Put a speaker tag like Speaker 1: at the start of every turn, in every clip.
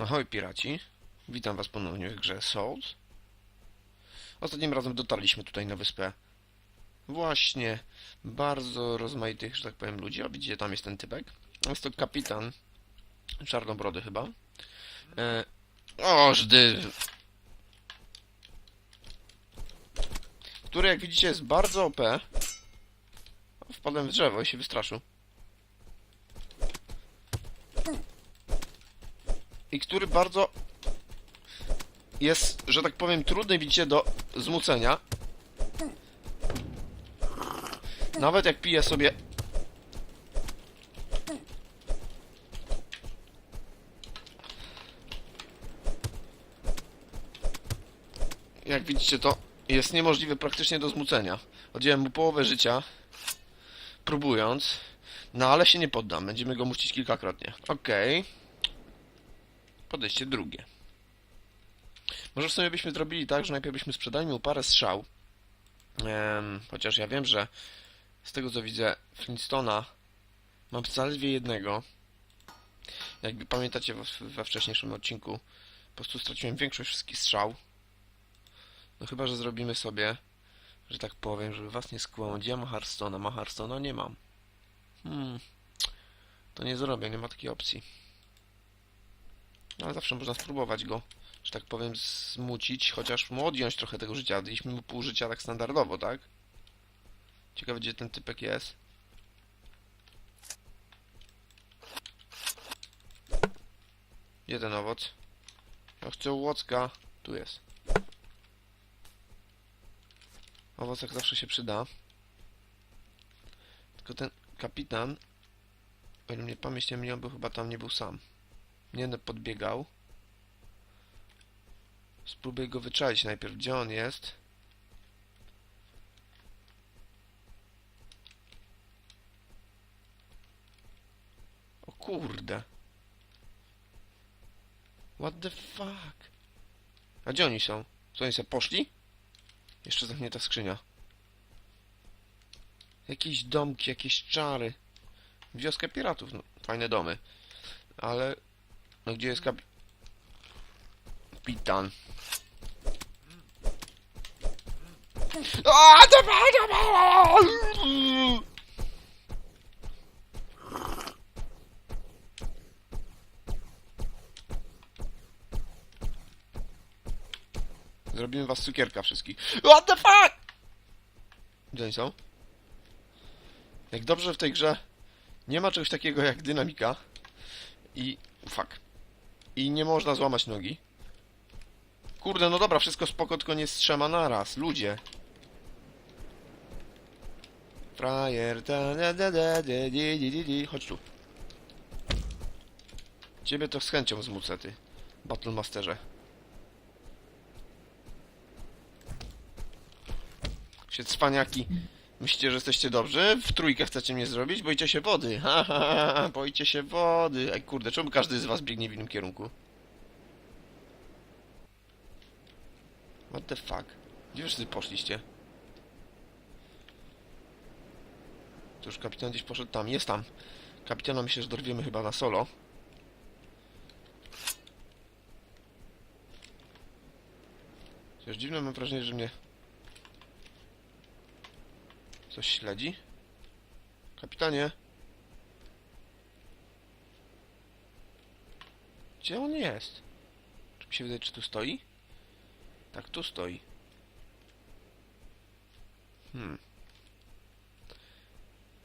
Speaker 1: Ahoj piraci, witam was ponownie w grze Souls. Ostatnim razem dotarliśmy tutaj na wyspę właśnie bardzo rozmaitych, że tak powiem, ludzi. O, widzicie, tam jest ten typek. Jest to kapitan Czarnobrody chyba. E... O, żdy! Który, jak widzicie, jest bardzo OP. Wpadłem w drzewo i się wystraszył. I który bardzo jest, że tak powiem, trudny widzicie do zmucenia. Nawet jak pije sobie jak widzicie to jest niemożliwe praktycznie do zmucenia. Odjąłem mu połowę życia próbując, no ale się nie poddam, będziemy go muścić kilkakrotnie. Okej podejście drugie. Może w sumie byśmy zrobili tak, że najpierw byśmy sprzedali mu parę strzał. Chociaż ja wiem, że z tego co widzę Flintstona mam zaledwie jednego. Jakby pamiętacie we, we wcześniejszym odcinku, po prostu straciłem większość wszystkich strzał. No chyba, że zrobimy sobie, że tak powiem, żeby was nie skłamać. Ja mam Hearthstone'a, ma Hearthstone'a? Nie mam. Hmm. To nie zrobię, nie ma takiej opcji. Ale zawsze można spróbować go, że tak powiem, zmucić, chociaż mu odjąć trochę tego życia. Daliśmy mu pół życia tak standardowo, tak? Ciekawe, gdzie ten typek jest. Jeden owoc. Ja chcę łocka. Tu jest. Owoc jak zawsze się przyda. Tylko ten kapitan, o ile mnie pamięć nie myli, on był chyba tam nie był sam. Nie będę podbiegał. Spróbuję go wyczaić najpierw, gdzie on jest. O kurde. What the fuck? A gdzie oni są? Co oni sobie poszli? Jeszcze zamknięta skrzynia. Jakieś domki, jakieś czary. Wioska piratów, no, fajne domy. Ale no gdzie jest kap... Dobra! Zrobimy was cukierka wszystkich. What the fuck? Gdzie oni są? Jak dobrze w tej grze nie ma czegoś takiego jak dynamika i... fuck. I nie można złamać nogi. Kurde, no dobra, wszystko spoko, tylko nie z trzema naraz. Ludzie. Frajer, da, da, da, da, di, di, di. Chodź tu. Ciebie to z chęcią zmucę, ty. Battlemasterze. Się cwaniaki. Myślicie, że jesteście dobrzy? W trójkę chcecie mnie zrobić? Boicie się wody. Ha, ha, ha, boicie się wody. Ej, kurde, czemu każdy z was biegnie w innym kierunku? What the fuck? Gdzie wszyscy poszliście? To już kapitan gdzieś poszedł tam. Jest tam. Kapitana myślę, że dorwiemy chyba na solo. Chociaż dziwne mam wrażenie, że mnie Coś śledzi? Kapitanie? Gdzie on jest? Czy mi się wydaje, czy tu stoi? Tak, tu stoi. Hmm.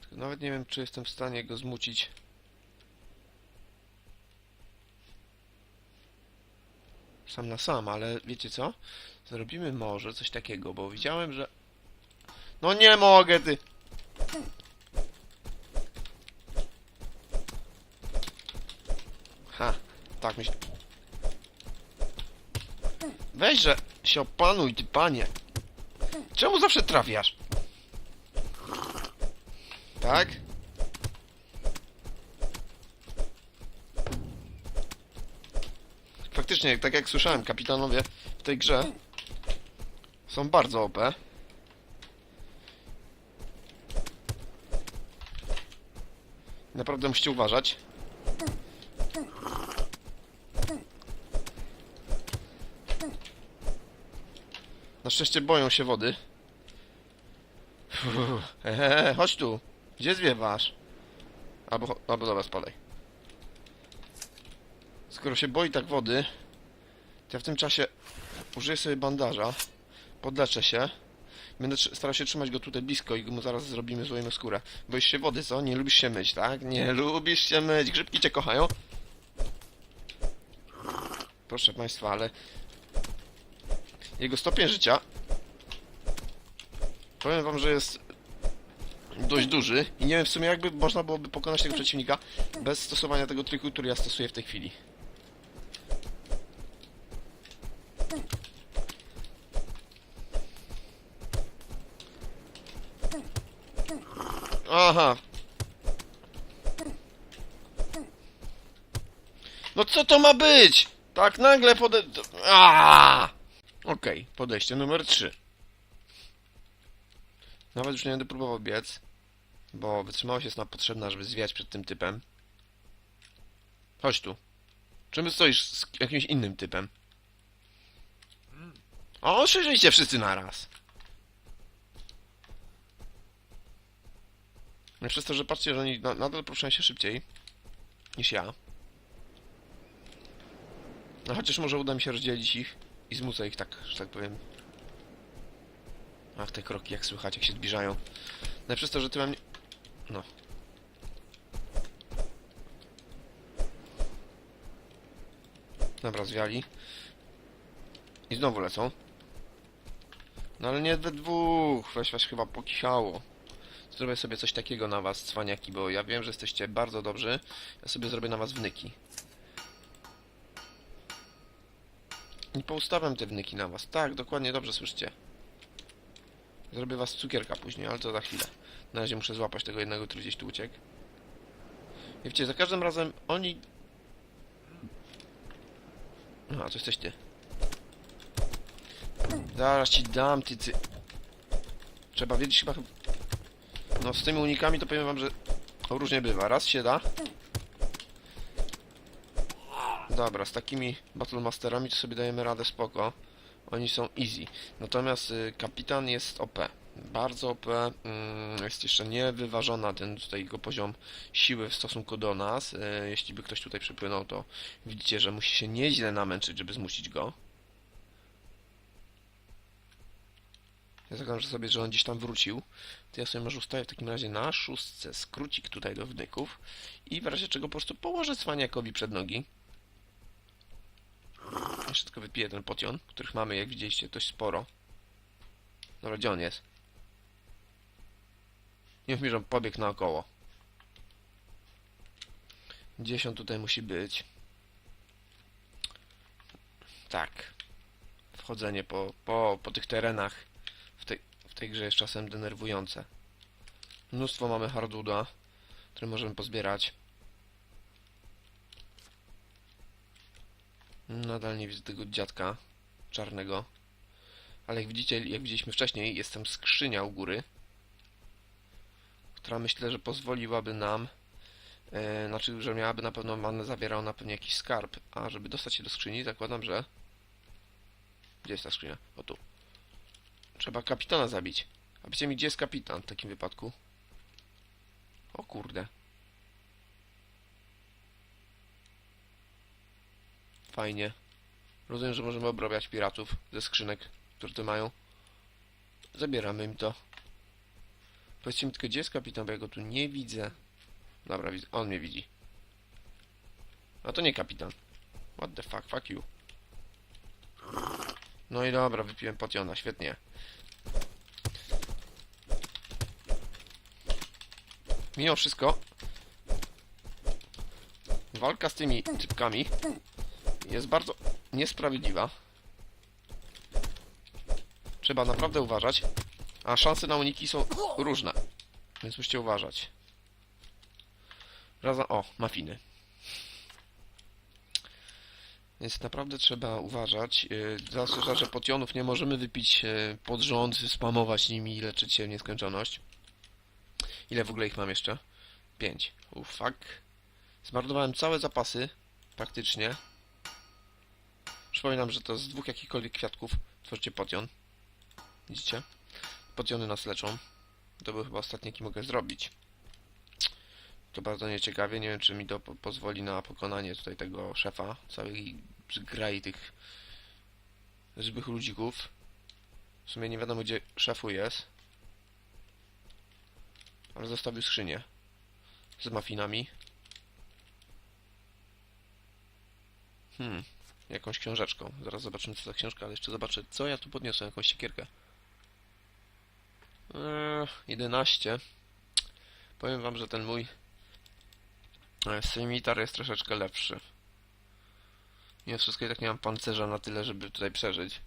Speaker 1: Tylko nawet nie wiem, czy jestem w stanie go zmucić. Sam na sam, ale wiecie co? Zrobimy może coś takiego, bo widziałem, że no nie mogę, ty. Ha, tak myślę. Weź, że się opanuj, ty panie. Czemu zawsze trafiasz? Tak? Faktycznie, tak jak słyszałem, kapitanowie w tej grze są bardzo OP. Naprawdę musicie uważać. Na szczęście boją się wody. Uff, ehe, chodź tu. Gdzie zwiewasz? Albo, albo dobra, spalej. Skoro się boi tak wody, to ja w tym czasie użyję sobie bandaża. Podleczę się. Będę starał się trzymać go tutaj blisko i mu zaraz zrobimy złojną skórę. Boisz się wody, co? Nie lubisz się myć, tak? Nie lubisz się myć. Grzybki cię kochają. Proszę Państwa, ale jego stopień życia powiem Wam, że jest dość duży i nie wiem w sumie jakby można byłoby pokonać tego przeciwnika bez stosowania tego triku, który ja stosuję w tej chwili. Aha. No co to ma być? Tak nagle pode... Aaaa! Okej, podejście numer 3. Nawet już nie będę próbował biec, bo wytrzymałość jest nam potrzebna, żeby zwiać przed tym typem. Chodź tu. Czym stoisz z jakimś innym typem? O, oczywiście wszyscy naraz. No i przez to, że patrzcie, że oni na, nadal poruszają się szybciej niż ja. No chociaż może uda mi się rozdzielić ich i zmucę ich tak, że tak powiem. Ach, te kroki jak słychać, jak się zbliżają. No przez to, że ty mam... No. Dobra, zwiali. I znowu lecą. No ale nie we dwóch, weź was chyba pokichało. Zrobię sobie coś takiego na was, cwaniaki, bo ja wiem, że jesteście bardzo dobrzy. Ja sobie zrobię na was wnyki. I poustawiam te wnyki na was. Tak, dokładnie, dobrze słyszycie. Zrobię was cukierka później, ale to za chwilę. Na razie muszę złapać tego jednego, który gdzieś tu uciekł. I wiecie, za każdym razem oni... A, to jesteś ty. Zaraz ci dam, ty cy... Trzeba wiedzieć chyba... No z tymi unikami to powiem wam, że różnie bywa. Raz się da. Dobra, z takimi Battlemasterami to sobie dajemy radę spoko. Oni są easy. Natomiast y, kapitan jest OP. Bardzo OP. Mm, jest jeszcze niewyważona ten tutaj jego poziom siły w stosunku do nas. Y, jeśli by ktoś tutaj przypłynął, to widzicie, że musi się nieźle namęczyć, żeby zmusić go. Ja zagram sobie, że on gdzieś tam wrócił. To ja sobie może ustawię w takim razie na szóstce skrócik tutaj do wnyków i w razie czego po prostu położę cwaniakowi przed nogi. Jeszcze tylko wypiję ten potion, których mamy, jak widzieliście, dość sporo. Dobra, gdzie on jest? Nie mów mi, że on pobiegł naokoło. Gdzieś on tutaj musi być. Tak. Wchodzenie po, po, po tych terenach w tej, w tej grze jest czasem denerwujące. Mnóstwo mamy harduda, które możemy pozbierać. Nadal nie widzę tego dziadka czarnego. Ale jak widzicie, jak widzieliśmy wcześniej, jest tam skrzynia u góry, która myślę, że pozwoliłaby nam, e, znaczy, że miałaby na pewno, ma, zawierała na pewno jakiś skarb, a żeby dostać się do skrzyni, zakładam, że... Gdzie jest ta skrzynia? O tu. Trzeba kapitana zabić. A powiedzcie mi, gdzie jest kapitan w takim wypadku? O kurde. Fajnie. Rozumiem, że możemy obrabiać piratów ze skrzynek, które tu mają. Zabieramy im to. Powiedzcie mi tylko, gdzie jest kapitan, bo ja go tu nie widzę. Dobra. On mnie widzi. A to nie kapitan. What the fuck, fuck you. No i dobra, wypiłem potiona, świetnie. Mimo wszystko walka z tymi typkami jest bardzo niesprawiedliwa. Trzeba naprawdę uważać, a szanse na uniki są różne, więc musicie uważać. Razem, o, mafiny. Więc naprawdę trzeba uważać. Zwłaszcza, że potionów nie możemy wypić yy, pod rząd, spamować nimi i leczyć się w nieskończoność. Ile w ogóle ich mam jeszcze? 5. Oh fuck. Zmarnowałem całe zapasy, praktycznie. Przypominam, że to z dwóch jakichkolwiek kwiatków tworzycie potion. Widzicie? Potiony nas leczą. To był chyba ostatni, jaki mogę zrobić. To bardzo nieciekawie. Nie wiem, czy mi to po pozwoli na pokonanie tutaj tego szefa. Całej grai tych złych ludzików. W sumie nie wiadomo, gdzie szefu jest. Ale zostawił skrzynię. Z mafinami. Hmm. Jakąś książeczką. Zaraz zobaczymy, co za książka, ale jeszcze zobaczę, co ja tu podniosłem. Jakąś siekierkę. Eee, 11. Powiem wam, że ten mój e, Scimitar jest troszeczkę lepszy. Mimo wszystko i tak nie mam pancerza na tyle, żeby tutaj przeżyć.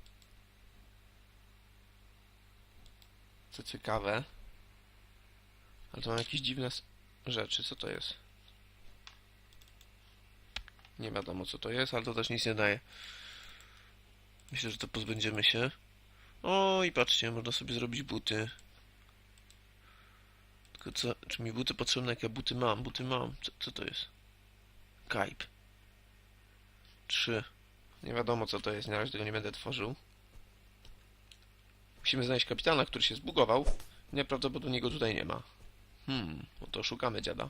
Speaker 1: Co ciekawe. Ale to mam jakieś dziwne rzeczy. Co to jest? Nie wiadomo co to jest, ale to też nic nie daje. Myślę, że to pozbędziemy się. O i patrzcie, można sobie zrobić buty. Tylko co, czy mi buty potrzebne? Jak ja buty mam? Buty mam. Co, co to jest? Kajp. Trzy. Nie wiadomo co to jest, na razie tego nie będę tworzył. Musimy znaleźć kapitana, który się zbugował. Najprawdopodobniej go tutaj nie ma. Hmm, no to szukamy dziada.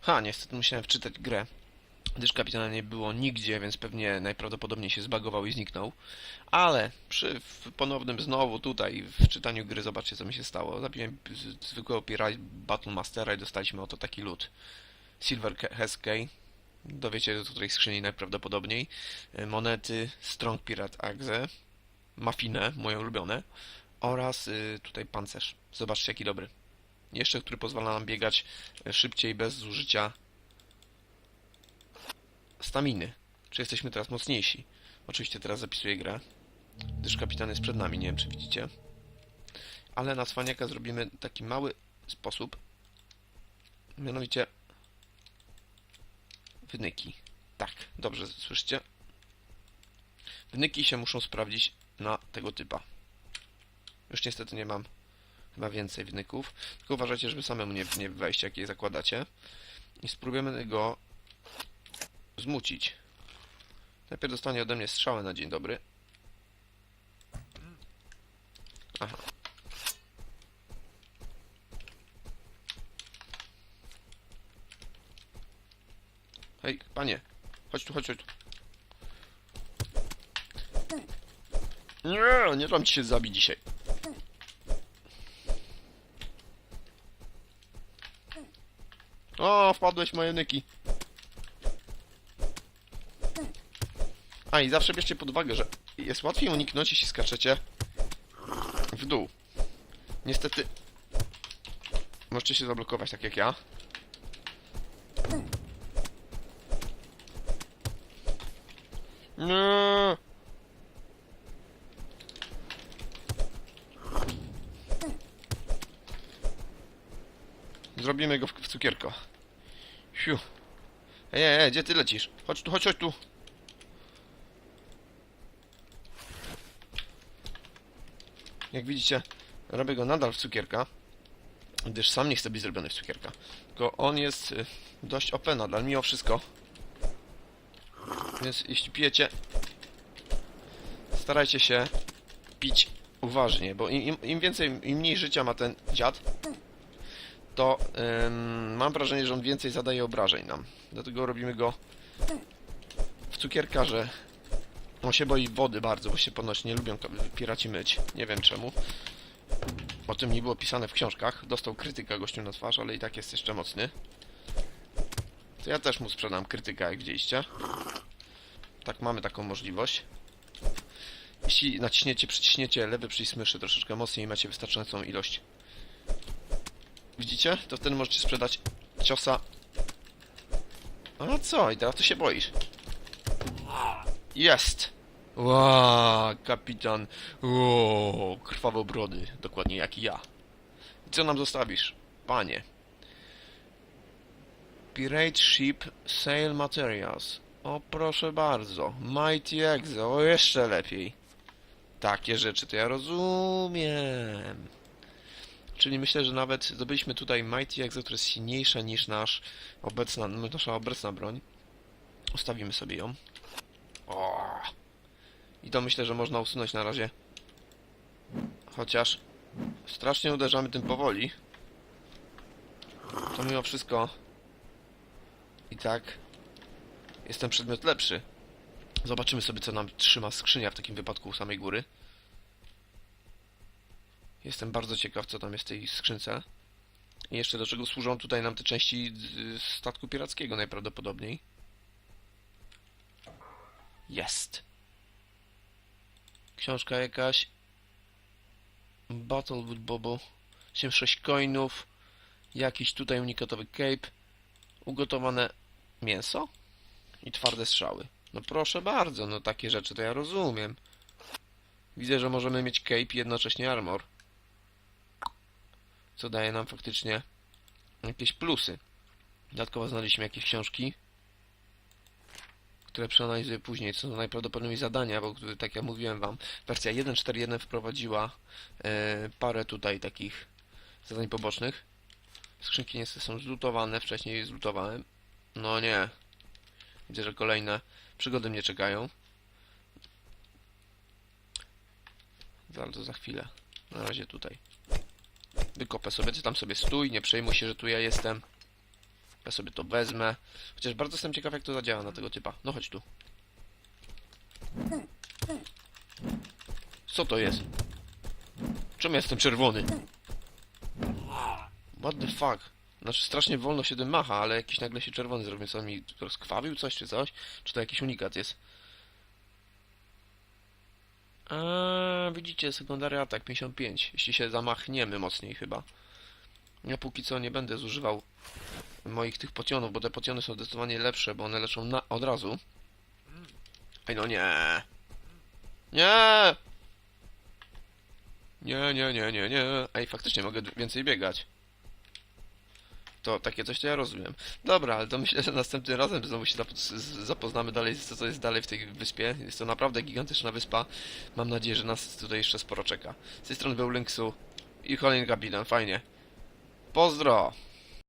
Speaker 1: Ha, niestety musiałem wczytać grę, gdyż kapitana nie było nigdzie, więc pewnie najprawdopodobniej się zbagował i zniknął. Ale przy ponownym znowu tutaj w czytaniu gry zobaczcie co mi się stało. Zabiłem zwykłego Pirate Battle i dostaliśmy oto taki loot. Silver Heskey. Dowiecie do której skrzyni najprawdopodobniej. E, Monety Strong Pirate Axe. Mafinę, moje ulubione. Oraz y, tutaj pancerz. Zobaczcie jaki dobry. Jeszcze, który pozwala nam biegać e, szybciej bez zużycia staminy. Czy jesteśmy teraz mocniejsi? Oczywiście teraz zapisuję grę, gdyż kapitan jest przed nami, nie wiem czy widzicie. Ale na cwaniaka zrobimy taki mały sposób. Mianowicie wynyki. Tak, dobrze słyszycie? Wynyki się muszą sprawdzić na tego typa. Już niestety nie mam chyba więcej wynyków. Tylko uważajcie, żeby samemu nie, nie wejść, jak je zakładacie. I spróbujemy go zmucić. Najpierw dostanie ode mnie strzałę na dzień dobry. Aha. Hej, panie. Chodź tu, chodź tu. Nie, nie dam ci się zabić dzisiaj. O, wpadłeś moje nyki. A i zawsze bierzcie pod uwagę, że jest łatwiej uniknąć, jeśli skaczecie w dół. Niestety możecie się zablokować tak jak ja. Nie. Zrobimy go w, w cukierko. Siu. Ej, ej, gdzie ty lecisz? Chodź tu, chodź, chodź tu. Jak widzicie, robię go nadal w cukierka, gdyż sam nie chcę być zrobiony w cukierka. Tylko on jest y, dość OP nadal, mimo wszystko. Więc jeśli pijecie, starajcie się pić uważnie, bo im, im- więcej, im mniej życia ma ten dziad, to ym, mam wrażenie, że on więcej zadaje obrażeń nam. Dlatego robimy go w cukierka, że on się boi wody bardzo, bo się ponoć nie lubią piraci myć. Nie wiem czemu. O tym nie było pisane w książkach. Dostał krytyka gościu na twarz, ale i tak jest jeszcze mocny. To ja też mu sprzedam krytyka, jak widzieliście. Tak, mamy taką możliwość. Jeśli naciśniecie, przyciśniecie lewy przycisk myszy troszeczkę mocniej i macie wystarczającą ilość Widzicie? To wtedy możecie sprzedać ciosa. A co? I teraz to się boisz. Jest! Ła, kapitan. O, krwawobrody. Dokładnie jak ja. I co nam zostawisz, panie? Pirate Ship Sail Materials. O, proszę bardzo. Mighty Exe. O, jeszcze lepiej. Takie rzeczy to ja rozumiem. Czyli myślę, że nawet zdobyliśmy tutaj Mighty Exe, która jest silniejsza niż nasz obecna, nasza obecna broń. Ustawimy sobie ją. I to myślę, że można usunąć na razie Chociaż strasznie uderzamy tym powoli. To mimo wszystko i tak jest ten przedmiot lepszy. Zobaczymy sobie, co nam trzyma skrzynia w takim wypadku u samej góry. Jestem bardzo ciekaw, co tam jest w tej skrzynce. I jeszcze do czego służą tutaj nam te części statku pirackiego najprawdopodobniej. Jest. Książka jakaś. Battlewood Bobo. 76 coinów. Jakiś tutaj unikatowy cape. Ugotowane mięso. I twarde strzały. No proszę bardzo, no takie rzeczy to ja rozumiem. Widzę, że możemy mieć cape i jednocześnie armor. Co daje nam faktycznie jakieś plusy. Dodatkowo znaleźliśmy jakieś książki, które przeanalizuję później. To najprawdopodobniej zadania, bo tak jak mówiłem wam, wersja 1.4.1 wprowadziła e, parę tutaj takich zadań pobocznych. Skrzynki niestety są zlutowane, wcześniej je zlutowałem. No nie. Widzę, że kolejne przygody mnie czekają. Zaraz to za chwilę. Na razie tutaj. Wykopę sobie, tam sobie stój, nie przejmuj się, że tu ja jestem. Ja sobie to wezmę. Chociaż bardzo jestem ciekaw, jak to zadziała na tego typa. No chodź tu. Co to jest? Czemu jestem czerwony? What the fuck? Znaczy strasznie wolno się tym macha, ale jakiś nagle się czerwony zrobił. Co mi rozkrwawił coś czy coś? Czy to jakiś unikat jest? A, widzicie, sekundary atak 55. Jeśli się zamachniemy mocniej chyba. Ja póki co nie będę zużywał moich tych potionów, bo te potiony są zdecydowanie lepsze, bo one leczą na, od razu. Ej no nie. Nie! Nie, nie, nie, nie, nie. Ej, faktycznie mogę więcej biegać. To takie coś to ja rozumiem. Dobra, ale to myślę, że następnym razem znowu się zapoznamy dalej, z co co jest dalej w tej wyspie. Jest to naprawdę gigantyczna wyspa. Mam nadzieję, że nas tutaj jeszcze sporo czeka. Z tej strony był Linksu i kolejny kapitan, fajnie. Pozdro!